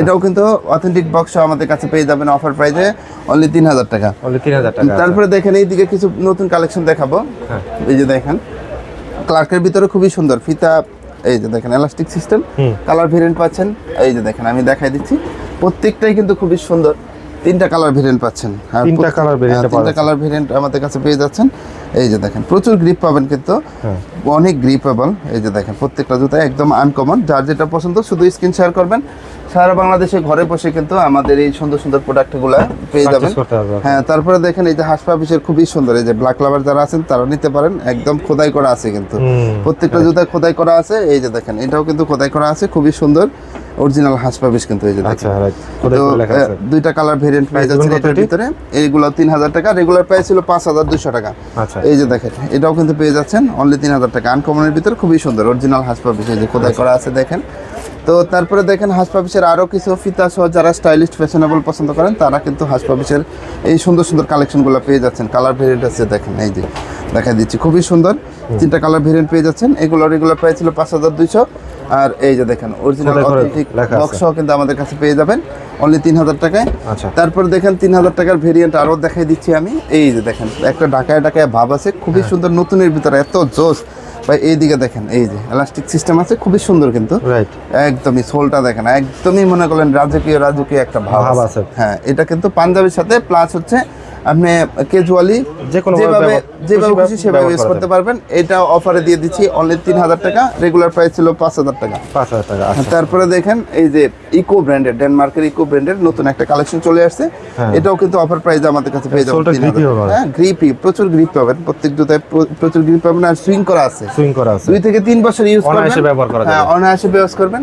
[SPEAKER 1] এটাও কিন্তু অথেন্টিক বক্স আমাদের কাছে পেয়ে যাবেন অফার প্রাইসে অনলি তিন হাজার টাকা।
[SPEAKER 2] অনলি 3000 টাকা
[SPEAKER 1] তারপরে দেখেন এইদিকে কিছু নতুন কালেকশন দেখাবো।
[SPEAKER 2] হ্যাঁ।
[SPEAKER 1] এই যে দেখেন ক্লার্কের ভিতরে খুবই সুন্দর ফিতা এই যে দেখেন এলাস্টিক সিস্টেম কালার ভেরিয়েন্ট পাচ্ছেন। এই যে দেখেন আমি দেখাই দিচ্ছি। প্রত্যেকটাই কিন্তু খুবই সুন্দর। তিনটা কালার ভেরিয়েন্ট পাচ্ছেন।
[SPEAKER 2] তিনটা
[SPEAKER 1] প্রত্যেক-
[SPEAKER 2] colour variant
[SPEAKER 1] হ্যাঁ, তিনটা কালার ভেরিয়েন্ট আমাদের কাছে পেয়ে যাচ্ছেন। এই যে দেখেন প্রচুর গ্রিপ পাবেন কিন্তু।
[SPEAKER 2] হ্যাঁ।
[SPEAKER 1] অনেক গ্রিপেবল এই যে দেখেন প্রত্যেকটা জুতা একদম আনকমন যার যেটা পছন্দ শুধু স্ক্রিন শেয়ার করবেন। সারা বাংলাদেশে ঘরে বসে কিন্তু আমাদের এই সুন্দর সুন্দর প্রোডাক্টগুলো পেয়ে যাবেন। হ্যাঁ তারপরে দেখেন এই যে হাসপা পিসের খুবই সুন্দর। এই যে ব্ল্যাক লাভার যারা আছেন তারা নিতে পারেন। একদম খোদাই করা আছে কিন্তু। প্রত্যেকটা জুতা খোদাই করা আছে। এই যে দেখেন এটাও কিন্তু খোদাই করা আছে। খুবই সুন্দর। অরিজিনাল হাসপা পিস কিন্তু এই যে
[SPEAKER 2] আচ্ছা রাইট আছে।
[SPEAKER 1] দুইটা কালার ভেরিয়েন্ট পেয়ে
[SPEAKER 2] Price
[SPEAKER 1] যাচ্ছেন এটার ভিতরে। এইগুলো তিন হাজার টাকা রেগুলার প্রাইস ছিল পাঁচ হাজার দুশো টাকা।
[SPEAKER 2] আচ্ছা।
[SPEAKER 1] এই যে দেখেন এটাও কিন্তু পেয়ে যাচ্ছেন অনলি তিন হাজার টাকা। আনকমনের ভিতরে খুবই সুন্দর অরিজিনাল হাসপা পিস এই যে খোদাই। করা আছে দেখেন। তো তারপরে দেখেন হাসপা পিসের আরও কিছু ফিতা সহ যারা স্টাইলিস্ট ফ্যাশনেবল পছন্দ করেন তারা কিন্তু হাসপা পিসের এই সুন্দর সুন্দর কালেকশনগুলো পেয়ে যাচ্ছেন। কালার ভেরিয়েন্ট আছে দেখেন এই যে দেখা দিচ্ছি খুবই সুন্দর। তিনটা কালার ভেরিয়েন্ট পেয়ে যাচ্ছেন। এগুলো রেগুলার প্রাইস ছিল পাঁচ হাজার দুইশো। আর এই যে দেখেন অরিজিনাল অথেন্টিক
[SPEAKER 2] লেখা আছে।
[SPEAKER 1] বক্স সহ কিন্তু আমাদের কাছে পেয়ে যাবেন। অনলি তিন হাজার টাকায়।
[SPEAKER 2] আচ্ছা।
[SPEAKER 1] তারপর দেখেন তিন হাজার টাকার ভেরিয়েন্ট আরও দেখাই দিচ্ছি আমি। এই যে দেখেন একটা ঢাকায় ঢাকায় ভাব আছে খুবই
[SPEAKER 2] হ্যাঁ।
[SPEAKER 1] সুন্দর নতুনের ভিতরে এত জোস ভাই এইদিকে দেখেন এই যে এলাস্টিক সিস্টেম আছে খুবই সুন্দর কিন্তু।
[SPEAKER 2] রাইট
[SPEAKER 1] একদমই সোলটা দেখেন একদমই মনে করলেন রাজকীয় রাজকীয় একটা ভাব আছে। হ্যাঁ এটা কিন্তু পাঞ্জাবির সাথে প্লাস হচ্ছে আপনি ক্যাজুয়ালি
[SPEAKER 2] যে কোনো
[SPEAKER 1] যেভাবে যেভাবে
[SPEAKER 2] খুশি
[SPEAKER 1] সেভাবে ইউজ করতে পারবেন। এটা অফারে দিয়ে দিচ্ছি অনলি তিন হাজার টাকা রেগুলার প্রাইস ছিল পাঁচ হাজার টাকা।
[SPEAKER 2] পাঁচ হাজার টাকা আচ্ছা।
[SPEAKER 1] তারপরে দেখেন এই যে ইকো ব্র্যান্ডের ডেনমার্কের ইকো ব্র্যান্ডের নতুন একটা কালেকশন চলে আসছে।
[SPEAKER 2] হ্যাঁ।
[SPEAKER 1] এটাও কিন্তু অফার প্রাইসে আমাদের কাছে পেয়ে যাবেন
[SPEAKER 2] সোলটা
[SPEAKER 1] 3000
[SPEAKER 2] grippy হবে।
[SPEAKER 1] হ্যাঁ গ্রিপি প্রচুর গ্রিপ পাবেন। প্রত্যেক জুতায় প্রচুর গ্রিপ পাবেন। আর সুইং করা আছে।
[SPEAKER 2] সুইং করা আছে।
[SPEAKER 1] দুই থেকে তিন বছর ইউজ করবেন।
[SPEAKER 2] অনায়াসে ব্যবহার করা
[SPEAKER 1] হ্যাঁ
[SPEAKER 2] যাবে।
[SPEAKER 1] অনায়াসে ব্যবহার করবেন।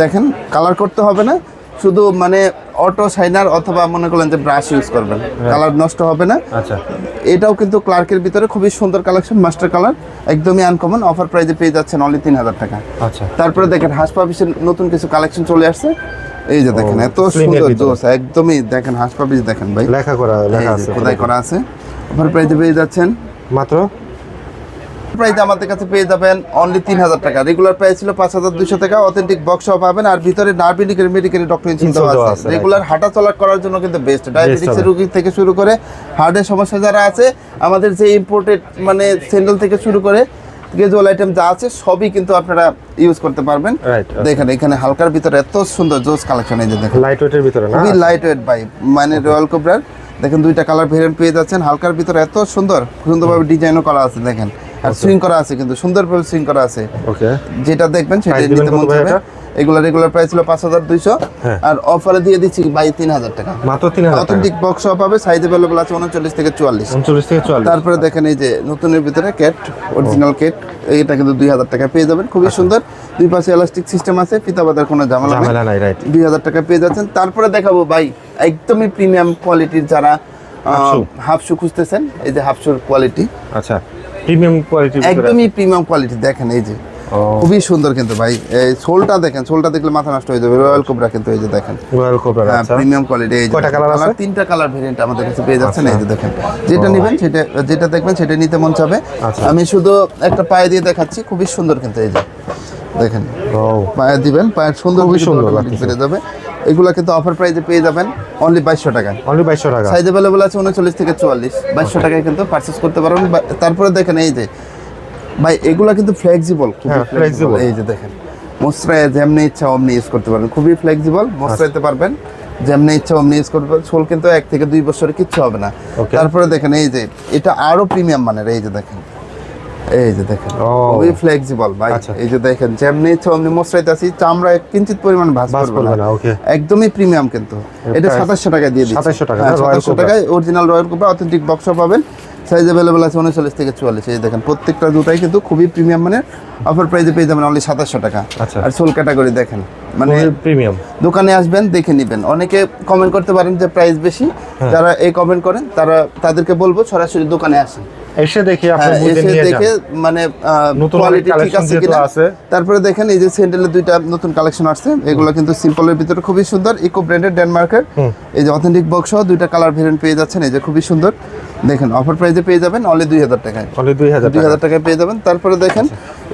[SPEAKER 1] দেখেন কালার করতে হবে না। শুধু মানে অটো শাইনার অথবা মনে করলেন যে ব্রাশ ইউজ করবেন। কালার নষ্ট হবে না।
[SPEAKER 2] আচ্ছা।
[SPEAKER 1] এটাও কিন্তু ক্লার্কের ভিতরে খুবই সুন্দর কালেকশন মাস্টার কালার একদমই আনকমন অফার প্রাইসে পেয়ে যাচ্ছেন অনলি তিন হাজার টাকা।
[SPEAKER 2] আচ্ছা।
[SPEAKER 1] তারপরে দেখেন হাসপা পিসের নতুন কিছু কালেকশন চলে আসছে। এই যে দেখেন এত সুন্দর জোস একদমই দেখেন হাসপা পিস দেখেন ভাই।
[SPEAKER 2] লেখা করা লেখা আছে
[SPEAKER 1] খোদাই করা আছে। অফার প্রাইসে পেয়ে যাচ্ছেন।
[SPEAKER 2] মাত্র
[SPEAKER 1] প্রাইস আমাদের কাছে পেয়ে যাবেন অনলি তিন হাজার টাকা। রেগুলার প্রাইস ছিল পাঁচ হাজার দুশো টাকা অথেন্টিক বক্স পাবেন। আর ভিতরে নার্ভিনিকের মেডিকেল ডক্টর দেওয়া আছে।
[SPEAKER 2] আছে,
[SPEAKER 1] রেগুলার হাঁটা চলা করার জন্য কিন্তু বেস্ট ডায়াবেটিক্সের
[SPEAKER 2] হবে।
[SPEAKER 1] রোগী থেকে শুরু করে হার্টের সমস্যা যারা আছে আমাদের যে ইম্পোর্টেড মানে স্যান্ডেল থেকে শুরু করে গ্রেজুয়াল আইটেম যা আছে সবই কিন্তু আপনারা ইউজ করতে পারবেন। দেখেন এখানে হালকার ভিতরে এত সুন্দর জোস কালেকশন এই যে দেখেন।
[SPEAKER 2] লাইট ওয়েটের ভিতরে না?
[SPEAKER 1] খুবই লাইট ওয়েট ভাই। মানে রয়্যাল কোবরার দেখেন দুইটা কালার ভেরিয়েন্ট পেয়ে যাচ্ছেন। হালকার ভিতরে এত সুন্দর সুন্দরভাবে ডিজাইনও করা আছে দেখেন। আর সুইং করা আছে কিন্তু সুন্দরভাবে সুইং করা আছে।
[SPEAKER 2] ওকে।
[SPEAKER 1] যেটা দেখবেন
[SPEAKER 2] সেটা
[SPEAKER 1] নিতে মন চাইবে? এগুলো রেগুলার প্রাইস ছিল পাঁচ হাজার দুইশো।
[SPEAKER 2] হ্যাঁ।
[SPEAKER 1] আর অফারে দিয়ে দিচ্ছি বাই তিন হাজার টাকা।
[SPEAKER 2] মাত্র তিন হাজার টাকা?
[SPEAKER 1] অথেন্টিক বক্স পাবে সাইজ অ্যাভেলেবল আছে উনচল্লিশ থেকে চুয়াল্লিশ।
[SPEAKER 2] উনচল্লিশ থেকে চুয়াল্লিশ।
[SPEAKER 1] তারপরে দেখেন এই যে নতুনের ভিতরে ক্যাট অরিজিনাল ক্যাট এটা কিন্তু দুই হাজার টাকা পেয়ে যাবেন খুবই সুন্দর। দুই পাশে এলাস্টিক সিস্টেম আছে ফিতা বাঁধার কোনো ঝামেলা নেই।
[SPEAKER 2] ঝামেলা নাই রাইট
[SPEAKER 1] দুই হাজার টাকা পেয়ে যাচ্ছেন। তারপরে দেখাবো ভাই একদমই প্রিমিয়াম কোয়ালিটির যারা
[SPEAKER 2] হাফশু।
[SPEAKER 1] হাফ শু খুঁজতেছেন এই যে হাফ শুর কোয়ালিটি
[SPEAKER 2] আচ্ছা। প্রিমিয়াম কোয়ালিটি
[SPEAKER 1] একদমই প্রিমিয়াম কোয়ালিটি দেখেন এই যে। খুবই সুন্দর কিন্তু ভাই। এই সোলটা দেখেন সোলটা দেখলে মাথা নষ্ট হয়ে যাবে। রয়্যাল কোবরা কিন্তু এই যে দেখেন।
[SPEAKER 2] রয়্যাল কোবরা
[SPEAKER 1] হ্যাঁ
[SPEAKER 2] আচ্ছা।
[SPEAKER 1] প্রিমিয়াম কোয়ালিটি এই যে
[SPEAKER 2] কয়টা colour আছে?
[SPEAKER 1] তিনটা কালার ভেরিয়েন্ট আমাদের কাছে পেয়ে যাচ্ছেন।
[SPEAKER 2] আচ্ছা।
[SPEAKER 1] এই যে দেখেন যেটা নেবেন সেটা যেটা দেখবেন সেটা নিতে মন চাবে।
[SPEAKER 2] আচ্ছা।
[SPEAKER 1] আমি শুধু একটা পায়ে দিয়ে দেখাচ্ছি খুবই সুন্দর কিন্তু এই যে। দেখেন। পায়ে দিবেন পায়ের সুন্দর
[SPEAKER 2] খুবই সুন্দর লাগতেছে।
[SPEAKER 1] যাবে। এগুলো কিন্তু অফার প্রাইসে পেয়ে যাবেন অনলি বাইশশো টাকায়
[SPEAKER 2] অনলি বাইশশো টাকা।
[SPEAKER 1] সাইজ অ্যাভেলেবল আছে উনচল্লিশ থেকে চুয়াল্লিশ। বাইশশো টাকায় কিন্তু পারচেস করতে পারবেন। তারপরে দেখেন এই যে ভাই এগুলা কিন্তু ফ্লেক্সিবল
[SPEAKER 2] হ্যাঁ, flexible।
[SPEAKER 1] এই যে দেখেন মোসরায় যেমনি ইচ্ছা অমনি ইউজ করতে পারবেন। খুবই ফ্লেক্সিবল মোসরাইতে পারবেন। যেমনি ইচ্ছা অমনি ইউজ করতে পারবেন। সোল কিন্তু এক থেকে দুই বছরে কিচ্ছু হবে না। তারপরে দেখেন এই যে এটা আরও প্রিমিয়াম মানের এই যে দেখেন। এই যে দেখেন খুবই ফ্লেক্সিবল ভাই।
[SPEAKER 2] আচ্ছা।
[SPEAKER 1] এই যে দেখেন যেমনি মোসরাইতে চামড়া কিঞ্চিত পরিমাণ ভাঁজ করবে না। একদমই প্রিমিয়াম কিন্তু। এটা টাকায় দিয়ে দিচ্ছি।
[SPEAKER 2] 2700 টাকা,
[SPEAKER 1] হ্যাঁ,
[SPEAKER 2] না? Royal
[SPEAKER 1] 2700 টাকায় অরিজিনাল রয়্যাল অথেন্টিক বক্স পাবেন। সাইজ অ্যাভেলেবল আছে উনচল্লিশ থেকে চুয়াল্লিশ। এই দেখেন প্রত্যেকটা জুতাই কিন্তু খুবই প্রিমিয়াম মানের অফার প্রাইসে পেয়ে যাবেন অনলি সাতাশশো টাকা।
[SPEAKER 2] আচ্ছা।
[SPEAKER 1] আর সোল ক্যাটাগরি দেখেন মানে
[SPEAKER 2] প্রিমিয়াম
[SPEAKER 1] দোকানে আসবেন দেখে নেবেন। অনেকে কমেন্ট করতে পারেন যে প্রাইস বেশি।
[SPEAKER 2] হ্যাঁ।
[SPEAKER 1] যারা এই কমেন্ট করেন তারা তাদেরকে বলব সরাসরি দোকানে আসেন।
[SPEAKER 2] এসে দেখি আপনি
[SPEAKER 1] হ্যাঁ,
[SPEAKER 2] বুঝে নিয়ে
[SPEAKER 1] দেখে মানে কোয়ালিটি ঠিক আছে কিনা। তারপরে দেখেন এই যে স্যান্ডেলের দুইটা নতুন কালেকশন আসছে। এগুলো কিন্তু সিম্পলের ভিতরে খুবই সুন্দর। ইকো ব্র্যান্ডের ডেনমার্কের এই যে অথেন্টিক বক্স সহ দুইটা কালার ভেরিয়েন্ট পেয়ে যাচ্ছেন। এই যে খুবই সুন্দর। দেখেন অফার প্রাইসে পেয়ে যাবেন অনলি দুই হাজার টাকায়।
[SPEAKER 2] অনলি দুই হাজার
[SPEAKER 1] দুই হাজার টাকায় পেয়ে যাবেন। তারপরে দেখেন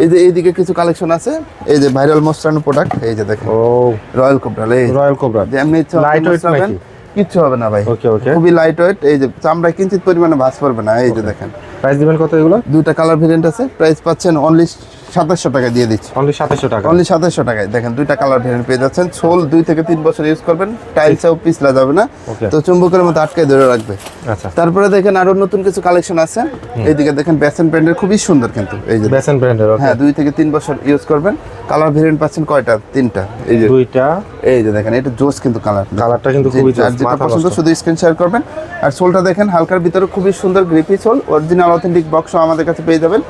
[SPEAKER 1] এই যে এইদিকে কিছু কালেকশন আছে। এই যে ভাইরাল মোস্টানো প্রোডাক্ট এই যে দেখেন।
[SPEAKER 2] ও।
[SPEAKER 1] রয়্যাল কোবরাল এই
[SPEAKER 2] রয়্যাল কোবরা
[SPEAKER 1] যে এমনি ইচ্ছা কিচ্ছু হবে না ভাই।
[SPEAKER 2] ওকে ওকে
[SPEAKER 1] খুবই লাইট ওয়েট এই যে চামড়া কিঞ্চিত পরিমাণে ভাঁজ পড়বে না এই যে দেখেন।
[SPEAKER 2] প্রাইস দিবেন কত এগুলো?
[SPEAKER 1] দুইটা কালার ভেরিয়েন্ট আছে প্রাইস পাচ্ছেন অনলি সাতাশশো টাকা দিয়ে দিচ্ছি।
[SPEAKER 2] অনলি সাতাশশো টাকা।
[SPEAKER 1] অনলি সাতাশশো টাকায়। দেখেন দুইটা কালার ভেরিয়েন্ট পেয়ে যাচ্ছেন। সোল দুই থেকে তিন বছর ইউজ করবেন টাইলসেও পিছলা যাবে না। তো চুম্বকের মতো আটকে ধরে রাখবে।
[SPEAKER 2] আচ্ছা।
[SPEAKER 1] তারপরে দেখেন আরও নতুন কিছু কালেকশন আছে। এইদিকে দেখেন ব্যাসেন ব্র্যান্ডের খুবই সুন্দর কিন্তু। এই যে
[SPEAKER 2] বেসেন ব্র্যান্ডের
[SPEAKER 1] হ্যাঁ দুই থেকে তিন বছর ইউজ করবেন। কালার ভেরিয়েন্ট পাচ্ছেন কয়টা? তিনটা। এই যে
[SPEAKER 2] দুইটা।
[SPEAKER 1] এই যে দেখেন এটা জোস কিন্তু কালার
[SPEAKER 2] কালারটা কিন্তু খুবই
[SPEAKER 1] আর যেটা পছন্দ শুধু স্ক্রিন শেয়ার করবেন। আর সোলটা দেখেন হালকার ভিতরে খুবই সুন্দর grippy sole original authentic box আমাদের কাছে পেয়ে যাবেন।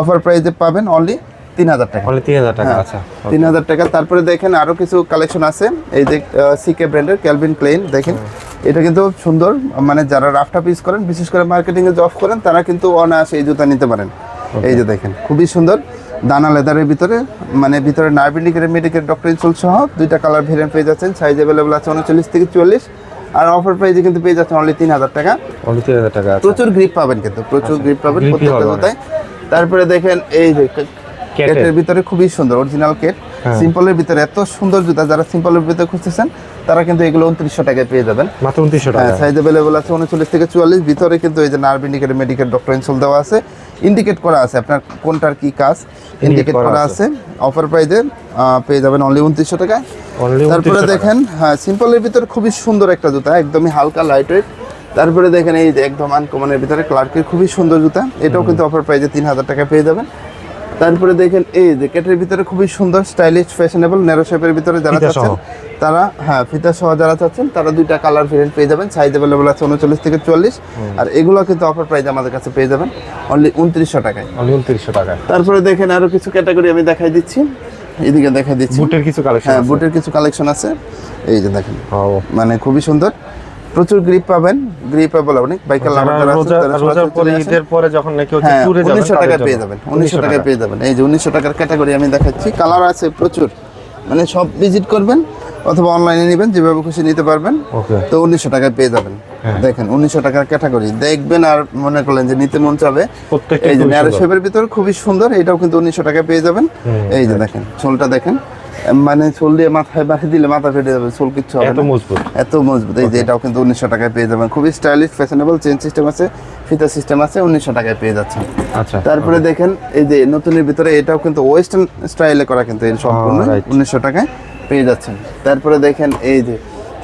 [SPEAKER 1] অফার প্রাইসে পাবেন অনলি তিন হাজার টাকা।
[SPEAKER 2] অনলি তিন হাজার টাকা
[SPEAKER 1] হ্যাঁ,
[SPEAKER 2] আচ্ছা
[SPEAKER 1] তিন হাজার টাকা। তারপরে দেখেন আরও কিছু কালেকশন আছে। এই যে সিকে ব্র্যান্ডের ক্যালভিন ক্লেন দেখেন। এটা কিন্তু সুন্দর। মানে যারা রাফটা পিস করেন বিশেষ করে মার্কেটিং এ জব করেন তারা কিন্তু অনায়াসে এই জুতা নিতে পারেন। এই যে দেখেন খুবই সুন্দর। দানা লেদারের ভিতরে মানে ভিতরে নার্বিন্ডিকের মেডিকেল ডক্টর ইনসুল সহ দুইটা কালার ভেরিয়েন্ট পেয়ে যাচ্ছেন। সাইজ অ্যাভেলেবল আছে উনচল্লিশ থেকে চুয়াল্লিশ। আর অফার প্রাইসে কিন্তু পেয়ে যাচ্ছেন অনলি তিন হাজার টাকা।
[SPEAKER 2] অনলি তিন হাজার টাকা আচ্ছা।
[SPEAKER 1] প্রচুর গ্রিপ পাবেন কিন্তু প্রচুর গ্রিপ পাবেন
[SPEAKER 2] grip-ই
[SPEAKER 1] প্রত্যেকটা জুতায়। তারপরে দেখেন এই যে। কেটের ভিতরে খুবই সুন্দর অরিজিনাল কেট। সিম্পলের ভিতরে এত সুন্দর জুতা যারা সিম্পলের ভিতরে খুঁজতেছেন তারা কিন্তু এগুলো উনত্রিশশো টাকায় পেয়ে যাবেন।
[SPEAKER 2] মাত্র উনত্রিশশো টাকা।
[SPEAKER 1] সাইজ অ্যাভেলেবল আছে উনচল্লিশ থেকে চুয়াল্লিশ। ভিতরে কিন্তু এই যে nerve indicator medical doctor insole দেওয়া আছে। ইন্ডিকেট করা আছে আপনার কোনটার কি কাজ। ইন্ডিকেট
[SPEAKER 2] করা
[SPEAKER 1] করা আছে। অফার প্রাইজে পেয়ে যাবেন অনলি উনত্রিশশো টাকায়। তারপরে দেখেন হ্যাঁ সিম্পলের ভিতরে খুবই সুন্দর একটা জুতা একদমই হালকা লাইট ওয়েট তারপরে দেখেন এই যে একদম আনকমনের ভিতরে ক্লার্কের খুবই সুন্দর জুতা। এটাও কিন্তু অফার প্রাইজে তিন হাজার টাকা পেয়ে যাবেন। তারপরে দেখেন এই যে কেটের ভিতরে খুবই সুন্দর স্টাইলিশ ফ্যাশনেবল ন্যারো শেপের ভিতরে যারা চাচ্ছেন তারা হ্যাঁ ফিতা সহ যারা চাচ্ছেন তারা দুইটা কালার ভেরিয়েন্ট পেয়ে যাবেন। সাইজ অ্যাভেলেবল আছে উনচল্লিশ থেকে চল্লিশ আর এগুলো কিন্তু অফার প্রাইজ আমাদের কাছে পেয়ে যাবেন। অনলি উনত্রিশশো টাকায়।
[SPEAKER 2] অনলি উনত্রিশশো টাকা
[SPEAKER 1] তারপরে দেখেন আরও কিছু ক্যাটাগরি আমি দেখাই দিচ্ছি। এদিকে দেখাই দিচ্ছি।
[SPEAKER 2] বুটের কিছু কালেকশন
[SPEAKER 1] হ্যাঁ বুটের কিছু কালেকশন আছে। এই যে দেখেন। মানে খুবই সুন্দর। প্রচুর গ্রিপ পাবেন গ্রিপ পাবেন অনেক বাইকার লাভার
[SPEAKER 2] রোজার পরে ঈদের পরে যখন নাকি হচ্ছে
[SPEAKER 1] হ্যাঁ
[SPEAKER 2] ট্যুরে যাবেন
[SPEAKER 1] উনিশশো
[SPEAKER 2] তাদের
[SPEAKER 1] টাকায়
[SPEAKER 2] জন্য।
[SPEAKER 1] পেয়ে যাবেন উনিশশো টাকায় পেয়ে যাবেন। এই যে উনিশশো টাকার ক্যাটাগরি আমি দেখাচ্ছি কালার আছে প্রচুর। মানে সব ভিজিট করবেন অথবা অনলাইনে নেবেন যেভাবে খুশি নিতে পারবেন। তো উনিশশো টাকায় পেয়ে যাবেন।
[SPEAKER 2] হ্যাঁ।
[SPEAKER 1] দেখেন উনিশশো টাকার ক্যাটাগরি দেখবেন আর মনে করলেন যে নিতে মন চাবে।
[SPEAKER 2] প্রত্যেকটা
[SPEAKER 1] এই যে ন্যারো। শেপের ভিতর খুবই সুন্দর এটাও কিন্তু উনিশশো টাকায় পেয়ে যাবেন। এই যে দেখেন সোলটা দেখেন। মানে চুল দিয়ে মাথায় বাড়ি দিলে মাথা ফেটে যাবে সোল কিচ্ছু হবে
[SPEAKER 2] এত মজবুত।
[SPEAKER 1] এত মজবুত। এই যে এটাও কিন্তু উনিশশো টাকায় পেয়ে যাবেন। খুবই স্টাইলিশ ফ্যাশনেবল চেন সিস্টেম আছে ফিতা সিস্টেম আছে উনিশশো টাকায় পেয়ে যাচ্ছেন।
[SPEAKER 2] আচ্ছা
[SPEAKER 1] তারপরে দেখেন এই যে নতুনের ভিতরে এটাও কিন্তু ওয়েস্টার্ন স্টাইলে করা কিন্তু এই সম্পূর্ণ. উনিশশো টাকায় পেয়ে যাচ্ছেন। তারপরে দেখেন এই যে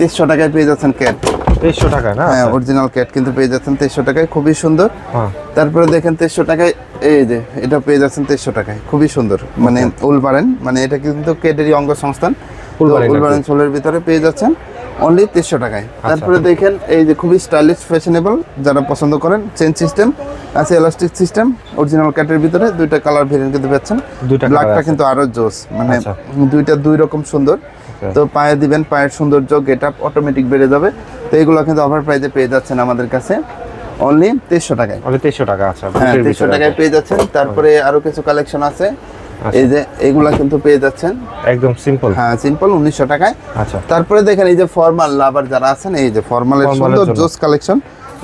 [SPEAKER 1] তেইশশো টাকায় পেয়ে যাচ্ছেন ক্যাট
[SPEAKER 2] তেইশশো টাকা না?
[SPEAKER 1] হ্যাঁ অরিজিনাল ক্যাট কিন্তু পেয়ে যাচ্ছেন তেইশশো টাকায় খুবই সুন্দর।
[SPEAKER 2] হ্যাঁ।
[SPEAKER 1] তারপরে দেখেন তেইশশো টাকায় এই যে এটা পেয়ে যাচ্ছেন তেইশশো টাকায় খুবই সুন্দর। মানে উলবারেন মানে এটা কিন্তু ক্যাটেরই অঙ্গ সংস্থান
[SPEAKER 2] উলবারেন
[SPEAKER 1] সোলের ভিতরে পেয়ে যাচ্ছেন। অনলি তেইশশো টাকায়।
[SPEAKER 2] আচ্ছা।
[SPEAKER 1] তারপরে দেখেন এই যে খুবই স্টাইলিশ ফ্যাশনেবল যারা পছন্দ করেন চেন সিস্টেম আছে এলাস্টিক সিস্টেম অরিজিনাল ক্যাটের ভিতরে দুইটা কালার ভেরিয়েন্ট কিন্তু পাচ্ছেন। ব্ল্যাকটা কিন্তু আরও জোস মানে
[SPEAKER 2] আচ্ছা।
[SPEAKER 1] দুইটা দুই রকম সুন্দর। তো পায়ে দিবেন পায়ের সৌন্দর্য গেট আপ অটোমেটিক বেড়ে যাবে। তো এগুলো কিন্তু অফার প্রাইজে পেয়ে যাচ্ছেন আমাদের কাছে। অনলি তেইশশো টাকায়।
[SPEAKER 2] অনলি তেইশশো টাকা আচ্ছা
[SPEAKER 1] হ্যাঁ
[SPEAKER 2] বুটের
[SPEAKER 1] টাকায় পেয়ে যাচ্ছেন। তারপরে আরও কিছু কালেকশন আছে। এই যে এগুলা কিন্তু পেয়ে যাচ্ছেন।
[SPEAKER 2] একদম সিম্পল
[SPEAKER 1] হ্যাঁ সিম্পল উনিশশো টাকায়।
[SPEAKER 2] আচ্ছা।
[SPEAKER 1] তারপরে দেখেন এই যে ফর্মাল লাভার যারা আছেন এই যে ফর্মালের সুন্দর। জোস কালেকশন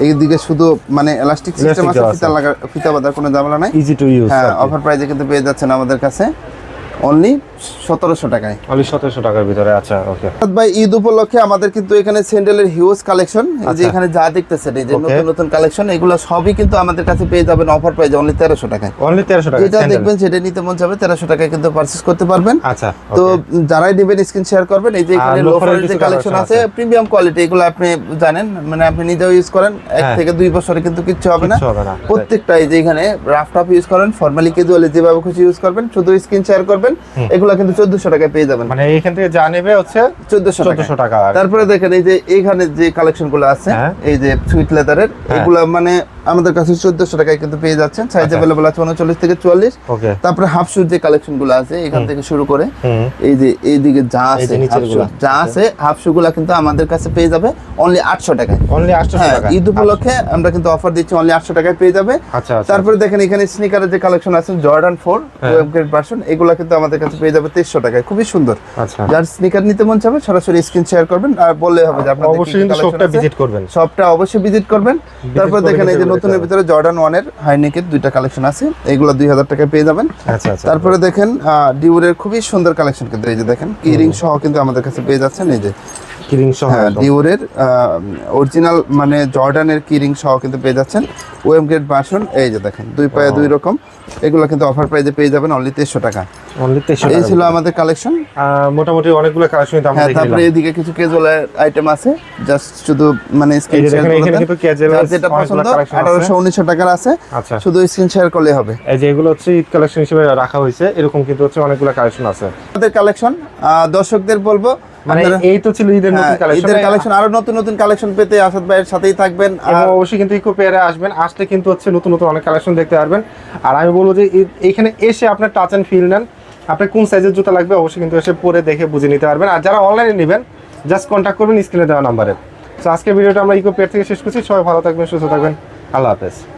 [SPEAKER 1] এইদিকে শুধু মানে এলাস্টিক সিস্টেম আছে ফিতা লাগা ফিতা বাঁধার কোনো ঝামেলা নাই।
[SPEAKER 2] ইজি টু ইউজ
[SPEAKER 1] হ্যাঁ অফার প্রাইসে কিন্তু পেয়ে যাচ্ছেন আমাদের কাছে। অনলি সতেরোশো টাকায়
[SPEAKER 2] অনলি সতেরোশো টাকার ভিতরে আচ্ছা ওকে
[SPEAKER 1] ভাই ঈদ উপলক্ষে আমাদের কিন্তু এখানে স্যান্ডেলের হিউজ কালেকশন যে
[SPEAKER 2] আচ্ছা।
[SPEAKER 1] এখানে যা দেখতেছেন এই যে নতুন নতুন কালেকশন এগুলো সবই কিন্তু আমাদের কাছে পেয়ে যাবেন অফার প্রাইজে অনলি তেরোশো টাকায়
[SPEAKER 2] অনলি তেরোশো টাকা
[SPEAKER 1] যেটা দেখবেন সেটা নিতে মন যাবে তেরোশো টাকায় কিন্তু পারচেস করতে পারবেন
[SPEAKER 2] আচ্ছা
[SPEAKER 1] তো যারাই নেবেন স্ক্রিন শেয়ার করবেন এই যে এখানে লোফারের যে কালেকশন আছে। প্রিমিয়াম কোয়ালিটি এগুলো আপনি জানেন মানে আপনি নিজেও ইউজ করেন এক
[SPEAKER 2] হ্যাঁ।
[SPEAKER 1] থেকে দুই বছরে কিন্তু কিচ্ছু হবে না। প্রত্যেকটা এই যে এখানে রাফ টাফ ইউজ করেন ফর্মালি ক্যাজুয়ালি যেভাবে খুশি ইউজ করবেন শুধু স্ক্রিন শেয়ার করবেন এগুলো কিন্তু চোদ্দশো টাকায় পেয়ে যাবেন।
[SPEAKER 2] মানে এইখান থেকে যা নেবে হচ্ছে
[SPEAKER 1] চোদ্দশো
[SPEAKER 2] চোদ্দশো টাকা
[SPEAKER 1] তারপরে দেখেন এই যে এখানে যে কালেকশনগুলো আছে
[SPEAKER 2] হ্যাঁ।
[SPEAKER 1] এই যে সুইট লেদারের। এগুলো মানে আমাদের কাছে চোদ্দশো টাকায় কিন্তু পেয়ে যাচ্ছেন। সাইজ
[SPEAKER 2] আচ্ছা।
[SPEAKER 1] অ্যাভেলেবল আছে উনচল্লিশ থেকে চুয়াল্লিশ। তারপরে হাফ শুট যে কালেকশনগুলো আছে এখান থেকে শুরু করে এই যে এইদিকে যা আছে
[SPEAKER 2] যে
[SPEAKER 1] আছে হাফ শু গুলা কিন্তু আমাদের কাছে পেয়ে যাবে অনলি আটশো টাকায়।
[SPEAKER 2] অনলি আটশো
[SPEAKER 1] হ্যাঁ
[SPEAKER 2] টাকা
[SPEAKER 1] ঈদ উপলক্ষে আমরা কিন্তু অফার দিচ্ছি অনলি আটশো টাকায় পেয়ে যাবে।
[SPEAKER 2] আচ্ছা আচ্ছা।
[SPEAKER 1] তারপরে দেখেন এখানে স্নিকারের যে কালেকশন আছে জর্ডান ফোর ভার্সন এগুলো কিন্তু আমাদের কাছে পেয়ে যাবে তেইশশো টাকায়। খুবই সুন্দর।
[SPEAKER 2] আচ্ছা।
[SPEAKER 1] যার স্নিকার নিতে মন চাবে সরাসরি স্ক্রিন শেয়ার করবেন আর বললে হবে যে কি
[SPEAKER 2] অবশ্যই শপটা ভিজিট করবেন।
[SPEAKER 1] শপটা অবশ্যই ভিজিট করবেন। তারপর দেখেন এই যে
[SPEAKER 2] নতুন
[SPEAKER 1] নতুনের ভিতরে জর্ডান ওয়ানের হাইনেকের দুইটা কালেকশন আছে। এগুলো দুই হাজার টাকায় পেয়ে যাবেন।
[SPEAKER 2] আচ্ছা আচ্ছা
[SPEAKER 1] তারপরে দেখেন ডিউরের খুবই সুন্দর কালেকশন কিন্তু এই যে দেখেন কিরিং সহ কিন্তু আমাদের কাছে পেয়ে যাচ্ছেন। এই যে
[SPEAKER 2] কিরিং সহ
[SPEAKER 1] হ্যাঁ অরিজিনাল মানে জর্ডানের কিরিং সহ কিন্তু পেয়ে যাচ্ছেন। ওয়েম গ্রেড বাসন এই যে দেখেন দুই পায়ে দুই রকম। এগুলো কিন্তু অফার প্রাইজে পেয়ে যাবেন অনলি তেইশশো টাকা।
[SPEAKER 2] অনলি তেইশশো
[SPEAKER 1] এই ছিল আমাদের কালেকশন
[SPEAKER 2] মোটামুটি অনেকগুলো কালেকশন
[SPEAKER 1] হ্যাঁ তারপরে এদিকে কিছু আইটেম আছে। জাস্ট শুধু মানে স্ক্রিন শেয়ার যেটা পছন্দ। আঠারোশো উনিশশো টাকার আছে।
[SPEAKER 2] আচ্ছা।
[SPEAKER 1] শুধু স্ক্রিন শেয়ার করলে হবে।
[SPEAKER 2] এই যে এগুলো হচ্ছে ঈদ কালেকশন হিসেবে রাখা হয়েছে। এরকম কিন্তু হচ্ছে অনেকগুলো কালেকশন আছে।
[SPEAKER 1] আমাদের কালেকশন দর্শকদের বলব
[SPEAKER 2] মানে এই তো ছিল ঈদের নতুন
[SPEAKER 1] হ্যাঁ,
[SPEAKER 2] কালেকশন
[SPEAKER 1] ঈদের কালেকশন আরও নতুন নতুন কালেকশন পেতে আসাদ ভাইয়ের সাথেই থাকবেন। আর
[SPEAKER 2] অবশ্যই কিন্তু ইকো পেয়ারে আসবেন। আসলে কিন্তু হচ্ছে নতুন নতুন অনেক কালেকশন দেখতে পারবেন। আর আমি বলব যে এইখানে এসে আপনার টাচ অ্যান্ড ফিল নেন। আপনার কোন সাইজের জুতা লাগবে অবশ্যই কিন্তু এসে পরে দেখে বুঝে নিতে পারবেন। আর যারা অনলাইনে নেবেন জাস্ট কন্ট্যাক্ট করবেন স্ক্রিনে দেওয়া নাম্বারে তো আজকের ভিডিওটা আমরা ইকো পেয়ার থেকে শেষ করছি। সবাই ভালো থাকবেন সুস্থ থাকবেন। আল্লাহ হাফেজ।